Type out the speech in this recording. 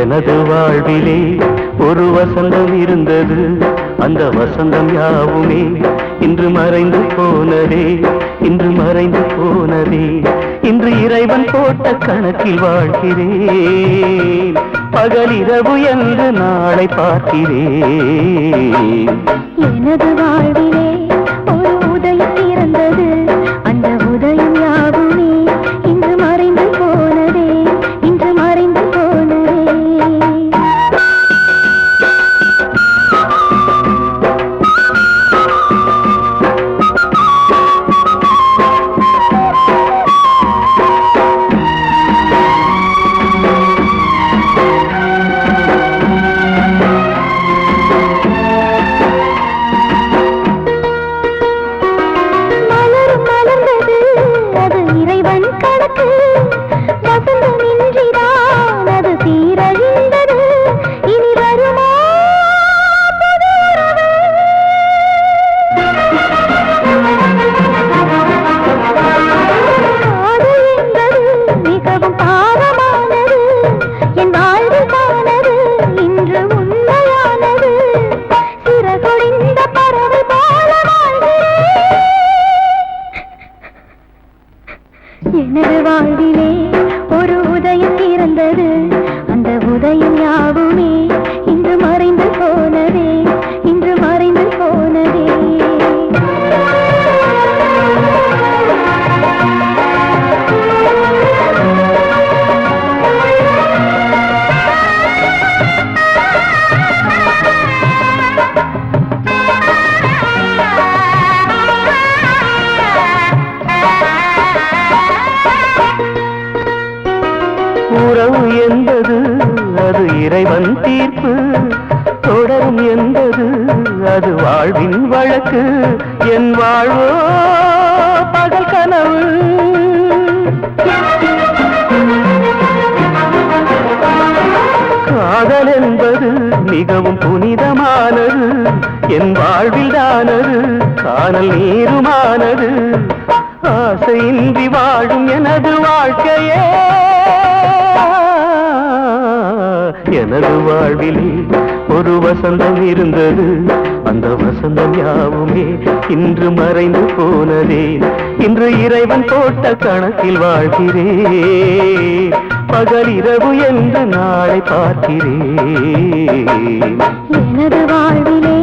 எனது வாழ்விலே ஒரு வசந்தம் இருந்தது. அந்த வசந்தம் யாவுமே இன்று மறைந்து போனதே. இன்று மறைந்து போனதே. இன்று இறைவன் போட்ட கணக்கில் வாழ்கிறேன். பகலிரவு என்று நாளை பார்க்கிறேன். எனது வாழ்வில் என்பது அது இறைவன் தீர்ப்பு. தொடரும் என்பது அது வாழ்வின் வழக்கு. என் வாழ்வோ பகல் கனவு. காதல் என்பது மிகவும் புனிதமானது. என் வாழ்வில் தானது காணல் நீருமானது. ஆசையின்றி வாழும் எனது வாழ்க்கையே. எனது வாழ்விலே ஒரு வசந்தம் இருந்தது. அந்த வசந்தம் யாவுமே இன்று மறைந்து போனதே. இன்று இறைவன் போட்ட கணக்கில் வாழ்கிறேன் பகல் இரவு என்ற நாளை பார்க்கிறேன். எனது வாழ்விலே